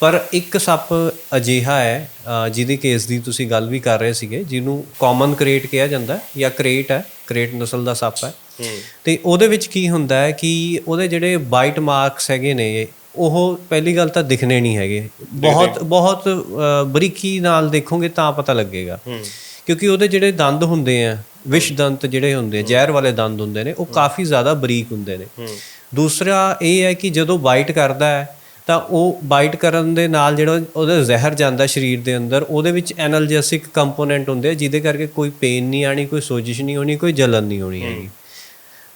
ਪਰ ਇੱਕ ਸੱਪ ਅਜੀਹਾ ਹੈ ਜਿਹਦੇ ਕੇਸ ਦੀ ਤੁਸੀਂ ਗੱਲ ਵੀ ਕਰ ਰਹੇ ਸੀਗੇ ਜਿਹਨੂੰ ਕਾਮਨ ਕ੍ਰੇਟ ਕਿਹਾ ਜਾਂਦਾ ਹੈ ਜਾਂ ਕ੍ਰੇਟ ਹੈ ਕ੍ਰੇਟ ਨਸਲ ਦਾ ਸੱਪ ਹੈ। ਤੇ ਉਹਦੇ ਵਿੱਚ ਕੀ ਹੁੰਦਾ ਹੈ ਕਿ ਉਹਦੇ ਜਿਹੜੇ ਬਾਈਟ ਮਾਰਕਸ ਹੈਗੇ ਨੇ ਉਹ ਪਹਿਲੀ ਗੱਲ ਤਾਂ ਦਿਖਣੇ ਨਹੀਂ ਹੈਗੇ। ਬਹੁਤ ਬਹੁਤ ਬਰੀਕੀ ਨਾਲ ਦੇਖੋਗੇ ਤਾਂ ਪਤਾ ਲੱਗੇਗਾ। ਕਿਉਂਕਿ ਉਹਦੇ ਜਿਹੜੇ ਦੰਦ ਹੁੰਦੇ ਆ ਵਿਸ਼ ਦੰਤ ਜਿਹੜੇ ਹੁੰਦੇ ਆ, ਜ਼ਹਿਰ ਵਾਲੇ ਦੰਦ ਹੁੰਦੇ ਨੇ ਉਹ ਕਾਫੀ ਜ਼ਿਆਦਾ ਬਰੀਕ ਹੁੰਦੇ ਨੇ। ਦੂਸਰਾ ਇਹ ਹੈ ਕਿ ਜਦੋਂ ਬਾਈਟ ਕਰਦਾ ਹੈ ਤਾਂ ਉਹ ਬਾਈਟ ਕਰਨ ਦੇ ਨਾਲ ਜਿਹੜਾ ਉਹਦਾ ਜ਼ਹਿਰ ਜਾਂਦਾ ਸਰੀਰ ਦੇ ਅੰਦਰ ਉਹਦੇ ਵਿੱਚ ਐਨਰਜੈਸਿਕ ਕੰਪੋਨੈਂਟ ਹੁੰਦੇ ਆ ਜਿਹਦੇ ਕਰਕੇ ਕੋਈ ਪੇਨ ਨਹੀਂ ਆਣੀ ਕੋਈ ਸੋਜਿਸ਼ ਨਹੀਂ ਹੋਣੀ ਕੋਈ ਜਲਨ ਨਹੀਂ ਹੋਣੀ ਹੈਗੀ।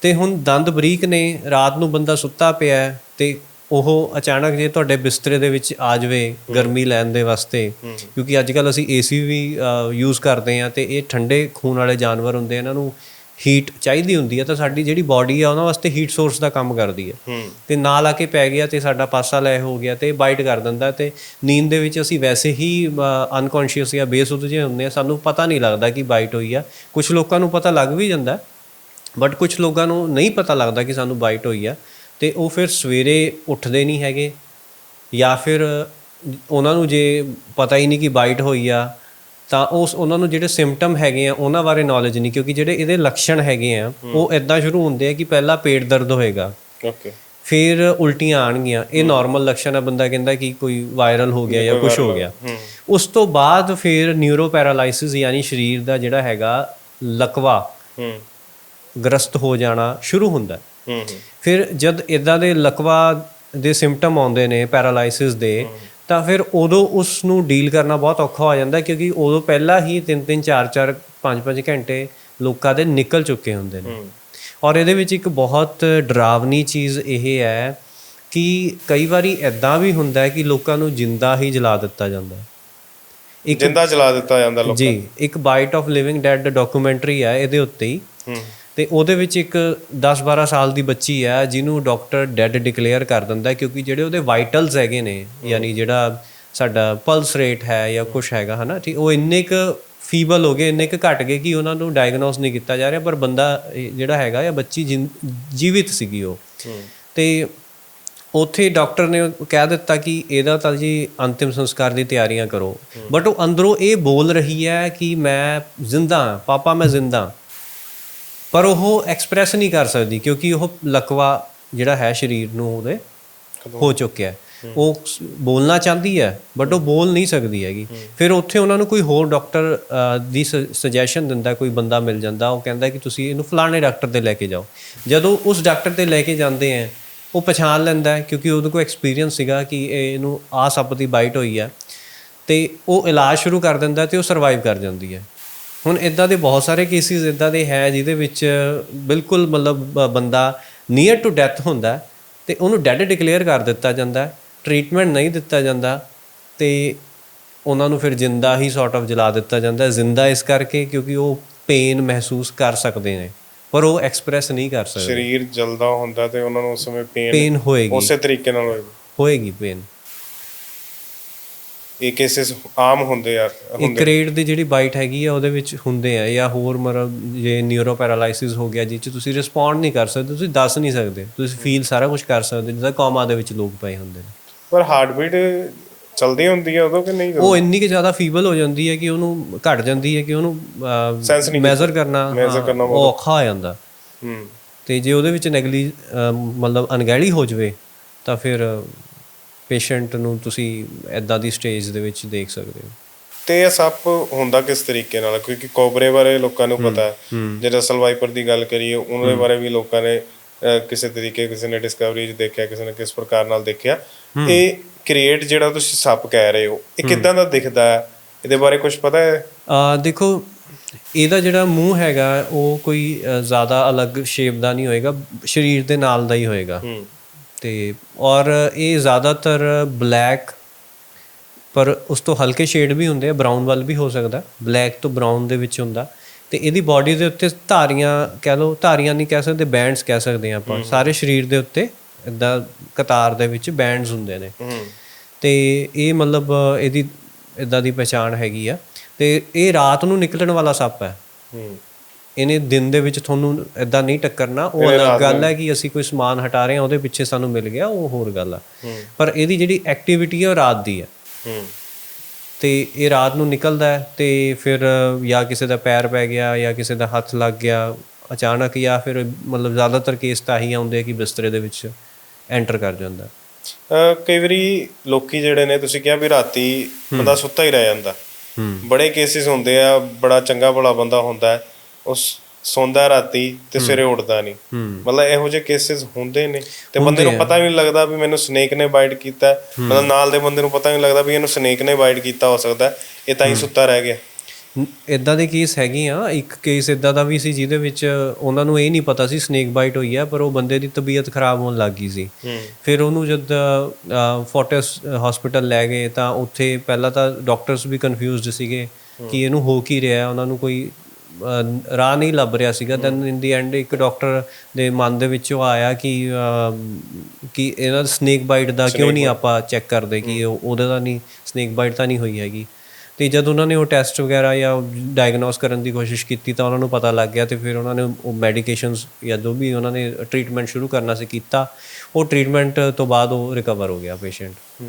ਤੇ ਹੁਣ ਦੰਦ ਬਰੀਕ ਨੇ ਰਾਤ ਨੂੰ ਬੰਦਾ ਸੁੱਤਾ ਪਿਆ ਹੈ ਤੇ ਉਹ ਅਚਾਨਕ ਜੇ ਤੁਹਾਡੇ ਬਿਸਤਰੇ ਦੇ ਵਿੱਚ ਆ ਜਾਵੇ ਗਰਮੀ ਲੈਣ ਦੇ ਵਾਸਤੇ ਕਿਉਂਕਿ ਅੱਜ ਕੱਲ ਅਸੀਂ ਏਸੀ ਵੀ ਯੂਜ਼ ਕਰਦੇ ਆ ਤੇ ਇਹ ਠੰਡੇ ਖੂਨ ਵਾਲੇ ਜਾਨਵਰ ਹੁੰਦੇ ਇਹਨਾਂ ਨੂੰ ਹੀਟ ਚਾਹੀਦੀ ਹੁੰਦੀ ਹੈ ਤਾਂ ਸਾਡੀ ਜਿਹੜੀ ਬਾਡੀ ਆ ਉਹਨਾਂ ਵਾਸਤੇ ਹੀਟ ਸੋਰਸ ਦਾ ਕੰਮ ਕਰਦੀ ਹੈ। ਤੇ ਨਾਲ ਆ ਕੇ ਪੈ ਗਿਆ ਤੇ ਸਾਡਾ ਪਾਸਾ ਲੈ ਹੋ ਗਿਆ ਤੇ ਬਾਈਟ ਕਰ ਦਿੰਦਾ ਤੇ ਨੀਂਦ ਦੇ ਵਿੱਚ ਅਸੀਂ ਵੈਸੇ ਹੀ ਅਨਕੌਂਸ਼ੀਅਸ ਜਾਂ ਬੇਸੁੱਧ ਜਿਹੇ ਹੁੰਦੇ ਆ ਸਾਨੂੰ ਪਤਾ ਨਹੀਂ ਲੱਗਦਾ ਕਿ ਬਾਈਟ ਹੋਈ ਆ। ਕੁਝ ਲੋਕਾਂ ਨੂੰ ਪਤਾ ਲੱਗ ਵੀ ਜਾਂਦਾ ਬਟ ਕੁਝ ਲੋਕਾਂ ਨੂੰ ਨਹੀਂ ਪਤਾ ਲੱਗਦਾ ਕਿ ਸਾਨੂੰ ਬਾਈਟ ਹੋਈ ਆ। ਤੇ ਉਹ ਫਿਰ ਸਵੇਰੇ ਉੱਠਦੇ ਨਹੀਂ ਹੈਗੇ ਜਾਂ ਫਿਰ ਉਹਨਾਂ ਨੂੰ ਜੇ ਪਤਾ ਹੀ ਨਹੀਂ ਕਿ ਬਾਈਟ ਹੋਈ ਆ ਤਾਂ ਉਸ ਉਹਨਾਂ ਨੂੰ ਜਿਹੜੇ ਸਿੰਪਟਮ ਹੈਗੇ ਆ ਉਹਨਾਂ ਬਾਰੇ ਨੌਲੇਜ ਨਹੀਂ ਕਿਉਂਕਿ ਜਿਹੜੇ ਇਹਦੇ ਲੱਛਣ ਹੈਗੇ ਆ ਉਹ ਇਦਾਂ ਸ਼ੁਰੂ ਹੁੰਦੇ ਆ ਕਿ ਪਹਿਲਾਂ ਪੇਟ ਦਰਦ ਹੋਏਗਾ। ਓਕੇ ਫਿਰ ਉਲਟੀਆਂ ਆਣਗੀਆਂ ਇਹ ਨਾਰਮਲ ਲੱਛਣ ਆ ਬੰਦਾ ਕਹਿੰਦਾ ਕਿ ਕੋਈ ਵਾਇਰਲ ਹੋ ਗਿਆ ਜਾਂ ਕੁਝ ਹੋ ਗਿਆ। ਉਸ ਤੋਂ ਬਾਅਦ ਫਿਰ ਨਿਊਰੋ ਪੈਰਾਲਾਈਸਿਸ ਯਾਨੀ ਸਰੀਰ ਦਾ ਜਿਹੜਾ ਹੈਗਾ ਲਕਵਾ ਹੂੰ। ਗ੍ਰਸਤ ਹੋ ਜਾਣਾ ਸ਼ੁਰੂ ਹੁੰਦਾ। ਫਿਰ ਜਦ ਇਦਾਂ ਦੇ ਲਕਵਾ ਦੇ ਸਿੰਪਟਮ ਆਉਂਦੇ ਨੇ ਪੈਰਾਲਾਈਸਿਸ ਦੇ ਤਾਂ ਫਿਰ ਉਦੋਂ ਉਸ ਨੂੰ ਡੀਲ ਕਰਨਾ ਬਹੁਤ ਔਖਾ ਹੋ ਜਾਂਦਾ ਕਿਉਂਕਿ ਉਦੋਂ ਪਹਿਲਾਂ ਹੀ 3-3 4-4 5-5 ਘੰਟੇ ਲੋਕਾਂ ਦੇ ਨਿਕਲ ਚੁੱਕੇ ਹੁੰਦੇ ਨੇ। ਔਰ ਇਹਦੇ ਵਿੱਚ ਇੱਕ ਬਹੁਤ ਡਰਾਵਨੀ ਚੀਜ਼ ਇਹ ਹੈ ਕਿ ਕਈ ਵਾਰੀ ਇਦਾਂ ਵੀ ਹੁੰਦਾ ਹੈ ਕਿ ਲੋਕਾਂ ਨੂੰ ਜਿੰਦਾ ਹੀ ਜਲਾ ਦਿੱਤਾ ਜਾਂਦਾ ਹੈ। ਇੱਕ ਜਿੰਦਾ ਚਲਾ ਦਿੱਤਾ ਜਾਂਦਾ ਲੋਕ ਜੀ ਇੱਕ bite of living dead documentary ਹੈ ਇਹਦੇ ਉੱਤੇ ਹੀ। ਹੂੰ। ਤੇ ਉਹਦੇ ਵਿੱਚ ਇੱਕ 10-12 ਸਾਲ ਦੀ ਬੱਚੀ ਹੈ ਜਿਹਨੂੰ ਡਾਕਟਰ ਡੈਡ ਡਿਕਲੇਅਰ ਕਰ ਦਿੰਦਾ ਕਿਉਂਕਿ ਜਿਹੜੇ ਉਹਦੇ ਵਾਈਟਲਸ ਹੈਗੇ ਨੇ ਯਾਨੀ ਜਿਹੜਾ ਸਾਡਾ ਪਲਸ ਰੇਟ ਹੈ ਜਾਂ ਕੁਝ ਹੈਗਾ ਹਨਾ? ਠੀਕ ਉਹ ਇੰਨੇ ਕ ਫੀਬਲ ਹੋ ਗਏ ਇੰਨੇ ਕ ਘਟ ਗਏ ਕਿ ਉਹਨਾਂ ਨੂੰ ਡਾਇਗਨੋਸ ਨਹੀਂ ਕੀਤਾ ਜਾ ਰਿਹਾ ਪਰ ਬੰਦਾ ਜਿਹੜਾ ਹੈਗਾ ਜਾਂ ਬੱਚੀ ਜੀਵਿਤ ਸੀਗੀ ਉਹ। ਤੇ ਉੱਥੇ ਡਾਕਟਰ ਨੇ ਕਹਿ ਦਿੱਤਾ ਕਿ ਇਹਦਾ ਤਾਂ ਜੀ ਅੰਤਿਮ ਸੰਸਕਾਰ ਦੀ ਤਿਆਰੀਆਂ ਕਰੋ। ਬਟ ਉਹ ਅੰਦਰੋਂ ਇਹ ਬੋਲ ਰਹੀ ਹੈ ਕਿ ਮੈਂ ਜ਼ਿੰਦਾ ਹਾਂ ਪਾਪਾ ਮੈਂ ਜ਼ਿੰਦਾ। ਹਾਂ। ਪਰ ਉਹ ਐਕਸਪ੍ਰੈਸ ਨਹੀਂ ਕਰ ਸਕਦੀ ਕਿਉਂਕਿ ਉਹ ਲਕਵਾ ਜਿਹੜਾ ਹੈ ਸਰੀਰ ਨੂੰ ਉਹਦੇ ਹੋ ਚੁੱਕਿਆ ਹੈ। ਉਹ ਬੋਲਣਾ ਚਾਹੁੰਦੀ ਹੈ ਬਟ ਉਹ ਬੋਲ ਨਹੀਂ ਸਕਦੀ ਹੈਗੀ। ਫਿਰ ਉੱਥੇ ਉਹਨਾਂ ਨੂੰ ਕੋਈ ਹੋਰ ਡਾਕਟਰ ਦੀ ਸੁਜੈਸ਼ਨ ਦਿੰਦਾ ਕੋਈ ਬੰਦਾ ਮਿਲ ਜਾਂਦਾ ਉਹ ਕਹਿੰਦਾ ਕਿ ਤੁਸੀਂ ਇਹਨੂੰ ਫਲਾਣੇ ਡਾਕਟਰ ਤੇ ਲੈ ਕੇ ਜਾਓ। ਜਦੋਂ ਉਸ ਡਾਕਟਰ ਤੇ ਲੈ ਕੇ ਜਾਂਦੇ ਆ ਉਹ ਪਛਾਣ ਲੈਂਦਾ ਕਿਉਂਕਿ ਉਹਦੇ ਕੋਲ ਐਕਸਪੀਰੀਅੰਸ ਸੀਗਾ ਕਿ ਇਹ- ਇਹਨੂੰ ਆ ਸੱਪ ਦੀ ਬਾਈਟ ਹੋਈ ਹੈ। ਤੇ ਉਹ ਇਲਾਜ ਸ਼ੁਰੂ ਕਰ ਦਿੰਦਾ ਤੇ ਉਹ ਸਰਵਾਈਵ ਕਰ ਜਾਂਦੀ ਹੈ। ਹੁਣ ਇਦਾਂ ਦੇ ਬਹੁਤ ਸਾਰੇ ਕੇਸਿਸ ਇਦਾਂ ਦੇ ਹੈ ਜਿਹਦੇ ਵਿੱਚ ਬਿਲਕੁਲ ਮਤਲਬ ਬੰਦਾ ਨੀਅਰ ਟੂ ਡੈਥ ਹੁੰਦਾ ਤੇ ਉਹਨੂੰ ਡੈਡ ਡਿਕਲੇਅਰ ਕਰ ਦਿੱਤਾ ਜਾਂਦਾ ਟ੍ਰੀਟਮੈਂਟ ਨਹੀਂ ਦਿੱਤਾ ਜਾਂਦਾ ਤੇ ਉਹਨਾਂ ਨੂੰ ਫਿਰ ਜਿੰਦਾ ਹੀ ਸੌਰਟ ਆਫ ਜਲਾ ਦਿੱਤਾ ਜਾਂਦਾ। ਜ਼ਿੰਦਾ ਇਸ ਕਰਕੇ ਕਿਉਂਕਿ ਉਹ ਪੇਨ ਮਹਿਸੂਸ ਕਰ ਸਕਦੇ ਨੇ ਪਰ ਉਹ ਐਕਸਪ੍ਰੈਸ ਨਹੀਂ ਕਰ ਸਕਦੇ। ਸਰੀਰ ਜਲਦਾ ਹੁੰਦਾ ਤੇ ਉਹਨਾਂ ਨੂੰ ਉਸ ਸਮੇਂ ਪੇਨ ਪੇਨ ਹੋਏਗੀ। ਉਸੇ ਤਰੀਕੇ ਨਾਲ ਹੋਏਗਾ। ਹੋਏਗੀ ਪੇਨ ਇਹ ਕੇਸਿਸ ਆਮ ਹੁੰਦੇ ਆ ਇੱਕ ਰੇਟ ਦੀ ਜਿਹੜੀ ਬਾਈਟ ਹੈਗੀ ਆ ਉਹਦੇ ਵਿੱਚ ਹੁੰਦੇ ਆ ਜਾਂ ਹੋਰ ਮਤਲਬ ਜੇ ਨਿਊਰੋ ਪੈਰਾਲਾਈਸਿਸ ਹੋ ਗਿਆ ਚ ਤੁਸੀਂ ਰਿਸਪੌਂਡ ਨਹੀਂ ਕਰ ਸਕਦੇ ਤੁਸੀਂ ਦੱਸ ਨਹੀਂ ਸਕਦੇ ਤੁਸੀਂ ਫੀਲ ਸਾਰਾ ਕੁਝ ਕਰ ਸਕਦੇ ਜਿੱਦਾਂ ਕੋਮਾ ਦੇ ਵਿੱਚ ਲੋਕ ਪਏ ਹੁੰਦੇ ਨੇ। ਪਰ ਹਾਰਟਬੀਟ ਚਲਦੀ ਹੁੰਦੀ ਹੈ ਉਦੋਂ ਕਿ ਨਹੀਂ ਉਹ ਇੰਨੀ ਕਿ ਜ਼ਿਆਦਾ ਫੀਬਲ ਹੋ ਜਾਂਦੀ ਹੈ ਕਿ ਉਹਨੂੰ ਘਟ ਜਾਂਦੀ ਹੈ ਕਿ ਉਹਨੂੰ Sense ਨਹੀਂ ਮੈਜ਼ਰ ਕਰਨਾ measure ਹਾਂ, ਕਰਨਾ ਉਹ ਔਖਾ ਹੋ ਜਾਂਦਾ। ਹੂੰ। ਤੇ ਜੇ ਉਹਦੇ ਵਿੱਚ ਨੈਗਲੀ ਮਤਲਬ ਅਣਗਹਿਲੀ ਹੋ ਜਵੇ ਤਾਂ ਫਿਰ ਪੇਸ਼ੈਂਟ ਨੂੰ ਤੁਸੀਂ ਐਦਾਂ ਦੀ ਸਟੇਜ ਦੇ ਵਿੱਚ ਦੇਖ ਸਕਦੇ ਹੋ? ਤੇ ਇਹ ਸੱਪ ਹੁੰਦਾ ਕਿਸ ਤਰੀਕੇ ਨਾਲ? ਕਿਉਂਕਿ ਕੋਬਰੇ ਬਾਰੇ ਲੋਕਾਂ ਨੂੰ ਪਤਾ ਹੈ। ਜੇ ਰਸਲ ਵਾਈਪਰ ਦੀ ਗੱਲ ਕਰੀਏ ਉਹਨਾਂ ਦੇ ਬਾਰੇ ਵੀ ਲੋਕਾਂ ਨੇ ਕਿਸੇ ਤਰੀਕੇ ਕਿਸੇ ਨੇ ਡਿਸਕਵਰੀ 'ਚ ਦੇਖਿਆ ਕਿਸੇ ਨੇ ਕਿਸ ਪ੍ਰਕਾਰ ਨਾਲ ਦੇਖਿਆ। ਇਹ ਕ੍ਰੀਏਟ ਜਿਹੜਾ ਤੁਸੀਂ ਸੱਪ ਕਹਿ ਰਹੇ ਹੋ ਇਹ ਕਿੱਦਾਂ ਦਾ ਦਿਖਦਾ ਹੈ? ਇਹਦੇ ਬਾਰੇ ਕੁਝ ਪਤਾ ਹੈ? ਆ ਦੇਖੋ ਇਹਦਾ ਜਿਹੜਾ ਮੂੰਹ ਹੈਗਾ ਉਹ ਕੋਈ ਜ਼ਿਆਦਾ ਅਲੱਗ ਸ਼ੇਪ ਦਾ ਨਹੀਂ ਹੋਏਗਾ ਸਰੀਰ ਦੇ ਨਾਲ ਦਾ ਹੀ ਹੋਏਗਾ। ਤੇ ਔਰ ਇਹ ਜ਼ਿਆਦਾਤਰ ਬਲੈਕ ਪਰ ਉਸ ਤੋਂ ਹਲਕੇ ਸ਼ੇਡ ਵੀ ਹੁੰਦੇ ਆ ਬਰਾਊਨ ਵੱਲ ਵੀ ਹੋ ਸਕਦਾ ਬਲੈਕ ਤੋਂ ਬਰਾਊਨ ਦੇ ਵਿੱਚ ਹੁੰਦਾ। ਤੇ ਇਹਦੀ ਬਾਡੀ ਦੇ ਉੱਤੇ ਧਾਰੀਆਂ ਕਹਿ ਲਓ ਧਾਰੀਆਂ ਨਹੀਂ ਕਹਿ ਸਕਦੇ ਬੈਂਡਸ ਕਹਿ ਸਕਦੇ ਆ ਆਪਾਂ। ਸਾਰੇ ਸਰੀਰ ਦੇ ਉੱਤੇ ਇਦਾਂ ਕਤਾਰ ਦੇ ਵਿੱਚ ਬੈਂਡਸ ਹੁੰਦੇ ਨੇ। ਤੇ ਇਹ ਮਤਲਬ ਇਹਦੀ ਇਦਾਂ ਦੀ ਪਛਾਣ ਹੈਗੀ ਆ। ਤੇ ਇਹ ਰਾਤ ਨੂੰ ਨਿਕਲਣ ਵਾਲਾ ਸੱਪ ਹੂੰ। ਇਹਨੇ ਦਿਨ ਦੇ ਵਿੱਚ ਤੁਹਾਨੂੰ ਇਦਾਂ ਨਹੀਂ ਟੱਕਰਨਾ ਉਹ ਅਲੱਗ ਗੱਲ ਹੈ ਕਿ ਅਸੀਂ ਕੋਈ ਸਮਾਨ ਹਟਾ ਰਹੇ ਹਾਂ ਉਹਦੇ ਪਿੱਛੇ ਸਾਨੂੰ ਮਿਲ ਗਿਆ ਉਹ ਹੋਰ ਗੱਲ ਆ। ਪਰ ਇਹਦੀ ਜਿਹੜੀ ਐਕਟੀਵਿਟੀ ਹੈ ਉਹ ਰਾਤ ਦੀ ਹੈ। ਤੇ ਇਹ ਰਾਤ ਨੂੰ ਨਿਕਲਦਾ ਹੈ ਤੇ ਫਿਰ ਜਾਂ ਕਿਸੇ ਦਾ ਪੈਰ ਪੈ ਗਿਆ ਜਾਂ ਕਿਸੇ ਦਾ ਹੱਥ ਲੱਗ ਗਿਆ ਅਚਾਨਕ ਜਾਂ ਫਿਰ ਮਤਲਬ ਜ਼ਿਆਦਾਤਰ ਕੇਸ ਤਾਂ ਹੀ ਆਉਂਦੇ ਆ ਕਿ ਬਿਸਤਰੇ ਦੇ ਵਿੱਚ ਐਂਟਰ ਕਰ ਜਾਂਦਾ। ਕਈ ਵਾਰੀ ਲੋਕੀ ਜਿਹੜੇ ਨੇ ਤੁਸੀਂ ਕਿਹਾ ਵੀ ਰਾਤੀ ਬੰਦਾ ਸੁੱਤਾ ਹੀ ਰਹਿ ਜਾਂਦਾ। ਬੜੇ ਕੇਸਿਸ ਹੁੰਦੇ ਆ ਬੜਾ ਚੰਗਾ ਭਲਾ ਬੰਦਾ ਹੁੰਦਾ ਹੈ। ਉਹ ਸ- ਸੌਂਦਾ ਰਾਤੀ ਤੇ ਸਵੇਰੇ ਉੱਠਦਾ ਨਹੀਂ। ਮਤਲਬ ਇਹੋ ਜਿਹੇ ਕੇਸਿਸ ਹੁੰਦੇ ਨੇ ਤੇ ਬੰਦੇ ਨੂੰ ਪਤਾ ਵੀ ਨਹੀਂ ਲੱਗਦਾ ਵੀ ਮੈਨੂੰ ਸਨੇਕ ਨੇ ਬਾਈਟ ਕੀਤਾ। ਮਤਲਬ ਨਾਲ ਦੇ ਬੰਦੇ ਨੂੰ ਪਤਾ ਨਹੀਂ ਲੱਗਦਾ ਵੀ ਇਹਨੂੰ ਸਨੇਕ ਨੇ ਬਾਈਟ ਕੀਤਾ ਹੋ ਸਕਦਾ। ਇਹ ਤਾਂ ਹੀ ਸੁੱਤਾ ਰਹਿ ਗਿਆ। ਇਦਾਂ ਦੇ ਕੇਸ ਹੈਗੇ ਆ ਇੱਕ ਕੇਸ ਇਦਾਂ ਦਾ ਵੀ ਸੀ ਜਿਹਦੇ ਵਿੱਚ ਉਹਨਾਂ ਨੂੰ ਇਹ ਨਹੀਂ ਪਤਾ ਸੀ ਸਨੇਕ ਬਾਈਟ ਹੋਈ ਹੈ ਪਰ ਉਹ ਬੰਦੇ ਦੀ ਤਬੀਅਤ ਖਰਾਬ ਹੋਣ ਲੱਗ ਗਈ ਸੀ। ਫਿਰ ਉਹਨੂੰ ਜਦ ਫੋਰਟਿਸ ਹਸਪੀਟਲ ਲੈ ਗਏ ਤਾਂ ਉੱਥੇ ਪਹਿਲਾਂ ਤਾਂ ਡਾਕਟਰਸ ਵੀ ਕਨਫਿਊਜ਼ਡ ਸੀਗੇ ਕਿ ਇਹਨੂੰ ਹੋ ਕੀ ਰਿਹਾ। ਹੈ ਉਹਨਾਂ ਨੂੰ ਕੋਈ ਰਾਹ ਨਹੀਂ ਲੱਭ ਰਿਹਾ ਸੀਗਾ। ਦੈਨ ਇਨ ਦੀ ਐਂਡ ਇੱਕ ਡਾਕਟਰ ਦੇ ਮਨ ਦੇ ਵਿੱਚ ਉਹ ਆਇਆ ਕਿ ਕਿ ਇਹਨਾਂ ਸਨੇਕ ਬਾਈਟ ਦਾ ਕਿਉਂ ਨਹੀਂ ਆਪਾਂ ਚੈੱਕ ਕਰਦੇ ਕਿ ਉਹ- ਉਹਦਾ ਤਾਂ ਨਹੀਂ ਸਨੇਕ ਬਾਈਟ ਤਾਂ ਨਹੀਂ ਹੋਈ ਹੈਗੀ। ਤੇ ਜਦ ਉਹਨਾਂ ਨੇ ਉਹ ਟੈਸਟ ਵਗੈਰਾ ਜਾਂ ਡਾਇਗਨੋਸ ਕਰਨ ਦੀ ਕੋਸ਼ਿਸ਼ ਕੀਤੀ ਤਾਂ ਉਹਨਾਂ ਨੂੰ ਪਤਾ ਲੱਗ ਗਿਆ ਤੇ ਫਿਰ ਉਹਨਾਂ ਨੇ ਉਹ ਮੈਡੀਕੇਸ਼ਨਸ ਜਾਂ ਜੋ ਵੀ ਉਹਨਾਂ ਨੇ ਟ੍ਰੀਟਮੈਂਟ ਸ਼ੁਰੂ ਕਰਨਾ ਸੀ ਕੀਤਾ ਉਹ ਟ੍ਰੀਟਮੈਂਟ ਤੋਂ ਬਾਅਦ ਉਹ ਰਿਕਵਰ ਹੋ ਗਿਆ ਪੇਸ਼ੈਂਟ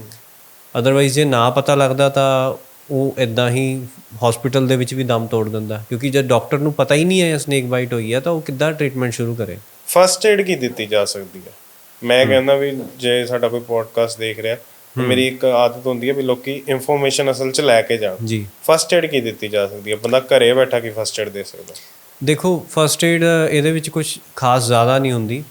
ਅਦਰਵਾਈਜ਼ ਜੇ ਨਾ ਪਤਾ ਲੱਗਦਾ ਤਾਂ ਉਹ ਇਦਾਂ ਹੀ ਹਸਪੀਟਲ ਦੇ ਵਿੱਚ ਵੀ ਦਮ ਤੋੜ ਦਿੰਦਾ। ਕਿਉਂਕਿ ਜਦ ਡਾਕਟਰ ਨੂੰ ਪਤਾ ਹੀ ਨਹੀਂ ਹੈ ਸਨੇਕ ਬਾਈਟ ਹੋਈ ਹੈ ਤਾਂ ਉਹ ਕਿੱਦਾਂ ਟ੍ਰੀਟਮੈਂਟ ਸ਼ੁਰੂ ਕਰੇ? ਫਸਟ ਏਡ ਕੀ ਦਿੱਤੀ ਜਾ ਸਕਦੀ ਹੈ? ਮੈਂ ਕਹਿੰਦਾ ਵੀ ਜੇ ਸਾਡਾ ਕੋਈ ਪੋਡਕਾਸਟ ਦੇਖ ਰਿਹਾ ਮੇਰੀ ਇੱਕ ਆਦਤ ਹੁੰਦੀ ਹੈ ਵੀ ਲੋਕੀ ਇਨਫੋਰਮੇਸ਼ਨ ਅਸਲ 'ਚ ਲੈ ਕੇ ਜਾਣ। ਜੀ। ਫਸਟ ਏਡ ਕੀ ਦਿੱਤੀ ਜਾ ਸਕਦੀ ਹੈ? ਬੰਦਾ ਘਰੇ ਬੈਠਾ ਕੀ ਫਸਟ ਏਡ ਦੇ ਸਕਦਾ? ਦੇਖੋ ਫਰਸਟ ਏਡ ਇਹਦੇ ਵਿੱਚ ਕੁਝ ਖਾਸ ਜ਼ਿਆਦਾ ਨਹੀਂ ਹੁੰਦੀ।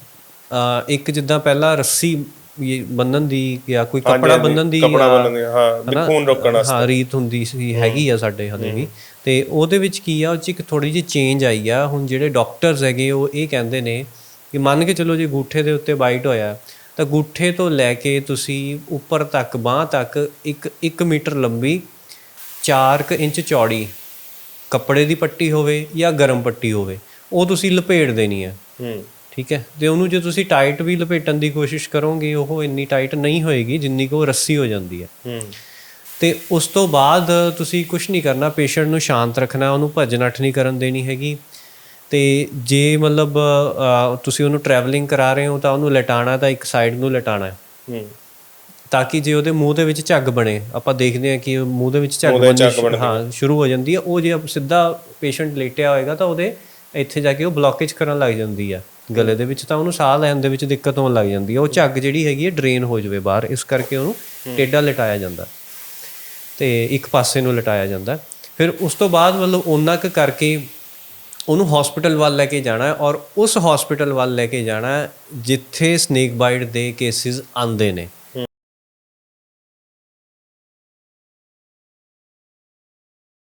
ਇੱਕ ਜਿੱਦਾਂ ਪਹਿਲਾਂ ਰੱਸੀ ਇਹ ਬੰਨਣ ਦੀ ਜਾਂ ਕੋਈ ਕੱਪੜਾ ਬੰਨਣ ਦੀ ਕਪੜਾ ਬੰਨਣ ਦੀ ਹਾਂ ਵੀ ਹਨਾ? ਖੂਨ ਰੋਕਣ ਵਾਸਤੇ। ਹਾਂ ਰੀਤ ਹੁੰਦੀ ਸੀ ਹੈਗੀ ਆ ਸਾਡੇ ਹਲੇ ਵੀ। ਤੇ ਉਹਦੇ ਵਿੱਚ ਕੀ ਆ ਉਹ ਚ ਇੱਕ ਥੋੜੀ ਜਿਹੀ ਚੇਂਜ ਆਈ ਆ। ਹੁਣ ਜਿਹੜੇ ਡਾਕਟਰਸ ਹੈਗੇ ਉਹ ਇਹ ਕਹਿੰਦੇ ਨੇ ਕਿ ਮੰਨ ਕੇ ਚਲੋ ਜੇ ਗੂਠੇ ਦੇ ਉੱਤੇ ਬਾਈਟ ਹੋਇਆ ਤਾਂ ਗੂਠੇ ਤੋਂ ਲੈ ਕੇ ਤੁਸੀਂ ਉੱਪਰ ਤੱਕ ਬਾਹ ਤੱਕ ਇੱਕ 1 ਮੀਟਰ ਲੰਬੀ 4 ਇੰਚ ਚੌੜੀ ਕੱਪੜੇ ਦੀ ਪੱਟੀ ਹੋਵੇ ਜਾਂ ਗਰਮ ਪੱਟੀ ਹੋਵੇ ਉਹ ਤੁਸੀਂ ਲਪੇਟ ਦੇਣੀ ਹੈ ਹੂੰ। ਠੀਕ ਹੈ? ਤੇ ਉਹਨੂੰ ਜੇ ਤੁਸੀਂ ਟਾਈਟ ਵੀ ਲਪੇਟਣ ਦੀ ਕੋਸ਼ਿਸ਼ ਕਰੋਗੇ ਉਹ ਇੰਨੀ ਟਾਈਟ ਨਹੀਂ ਹੋਏਗੀ ਜਿੰਨੀ ਕੋ ਰੱਸੀ ਹੋ ਜਾਂਦੀ ਹੈ। ਹੂੰ। ਤੇ ਉਸ ਤੋਂ ਬਾਅਦ ਤੁਸੀਂ ਕੁਝ ਨਹੀਂ ਕਰਨਾ ਪੇਸ਼ੈਂਟ ਨੂੰ ਸ਼ਾਂਤ ਰੱਖਣਾ ਉਹਨੂੰ ਭੱਜ ਨੱਠ ਨਹੀਂ ਕਰਨ ਦੇਣੀ ਹੈਗੀ। ਤੇ ਜੇ ਮਤਲਬ ਤੁਸੀਂ ਉਹਨੂੰ ਟਰੈਵਲਿੰਗ ਕਰਾ ਰਹੇ ਹੋ ਤਾਂ ਉਹਨੂੰ ਲਟਾਣਾ ਤਾਂ ਇੱਕ ਸਾਈਡ ਨੂੰ ਲਟਾਣਾ ਹੈ। ਹੂੰ। ਤਾਂ ਕਿ ਜੇ ਉਹਦੇ ਮੂੰਹ ਦੇ ਵਿੱਚ ਝੱਗ ਬਣੇ ਆਪਾਂ ਦੇਖਦੇ ਹਾਂ ਕਿ ਮੂੰਹ ਦੇ ਵਿੱਚ ਝੱਗ ਬਣਦੀ ਹਾਂ ਸ਼ੁਰੂ ਹੋ ਜਾਂਦੀ ਹੈ। ਉਹ ਜੇ ਸਿੱਧਾ ਪੇਸ਼ੈਂਟ ਲੇਟਿਆ ਹੋਏਗਾ ਤਾਂ ਉਹਦੇ ਇੱਥੇ ਜਾ ਕੇ ਉਹ ਬਲੋਕੇਜ ਕਰਨ ਲੱਗ ਜਾਂਦੀ ਆ ਗਲੇ ਦੇ ਵਿੱਚ ਤਾਂ ਉਹਨੂੰ ਸਾਹ ਲੈਣ ਦੇ ਵਿੱਚ ਦਿੱਕਤ ਹੋਣ ਲੱਗ ਜਾਂਦੀ ਹੈ। ਉਹ ਝੱਗ ਜਿਹੜੀ ਹੈਗੀ ਹੈ ਡਰੇਨ ਹੋ ਜਾਵੇ ਬਾਹਰ। ਇਸ ਕਰਕੇ ਉਹਨੂੰ ਟੇਢਾ ਲਟਾਇਆ ਜਾਂਦਾ। ਤੇ ਇੱਕ ਪਾਸੇ ਨੂੰ ਲਟਾਇਆ ਜਾਂਦਾ। ਫਿਰ ਉਸ ਤੋਂ ਬਾਅਦ ਮਤਲਬ ਉਹਨਾਂ ਕੁ ਕਰਕੇ ਉਹਨੂੰ ਹਸਪੀਟਲ ਵੱਲ ਲੈ ਕੇ ਜਾਣਾ ਹੈ ਔਰ ਉਸ ਹਸਪੀਟਲ ਵੱਲ ਲੈ ਕੇ ਜਾਣਾ ਹੈ ਜਿੱਥੇ ਸਨੇਕ ਬਾਈਟ ਦੇ ਕੇਸਿਸ ਆਂਦੇ ਨੇ।